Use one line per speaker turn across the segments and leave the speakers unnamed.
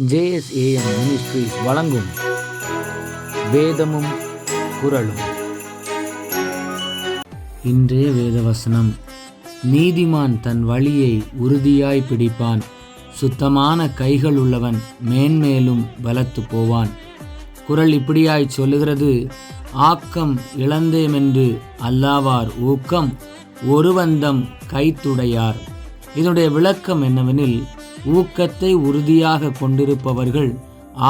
JSAM ministries வழங்கும் வேதமும் குரலும் இன்றைய வேதவசனம். நீதிமான் தன் வழியை உறுதியாய் பிடிப்பான். சுத்தமான கைகள் உள்ளவன் மேன்மேலும் பலத்து போவான். குரல் இப்படியாய் சொல்லுகிறது ஆக்கம் இழந்தேமென்று அல்லாவார் ஊக்கம் ஒருவந்தம் கைத்துடையார். இதனுடைய விளக்கம் என்னவெனில் ஊக்கத்தை உறுதியாக கொண்டிருப்பவர்கள்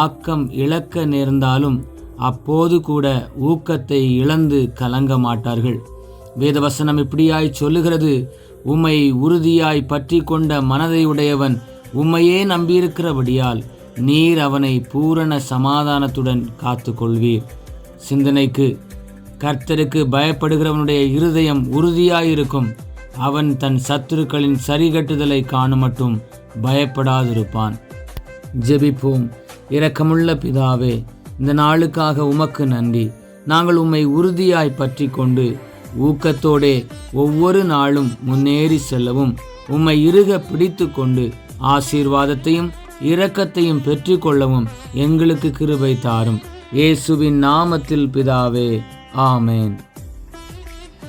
ஆக்கம் இழக்க நேர்ந்தாலும் அப்போது கூட ஊக்கத்தை இழந்து கலங்க மாட்டார்கள். வேதவசனம் இப்படியாய் சொல்லுகிறது உம்மை உறுதியாய் பற்றி கொண்ட மனதை உடையவன் உம்மையே நம்பியிருக்கிறபடியால் நீர் அவனை பூரண சமாதானத்துடன் காத்து கொள்வீர் சிந்தனைக்கு கர்த்தருக்கு பயப்படுகிறவனுடைய இருதயம் உறுதியாயிருக்கும். அவன் தன் சத்துருக்களின் சரிகட்டுதலை காணுமட்டும் பயப்படாதிருப்பான். ஜெபிப்போம். இரக்கமுள்ள பிதாவே இந்த நாளுக்காக உமக்கு நன்றி. நாங்கள் உம்மை உறுதியாய் பற்றி கொண்டு ஊக்கத்தோடே ஒவ்வொரு நாளும் முன்னேறி செல்லவும் உம்மை இறுக பிடித்து கொண்டு ஆசீர்வாதத்தையும் இரக்கத்தையும் பெற்றுக்கொள்ளவும் எங்களுக்கு கிருபை தாரும். இயேசுவின் நாமத்தில் பிதாவே ஆமேன்.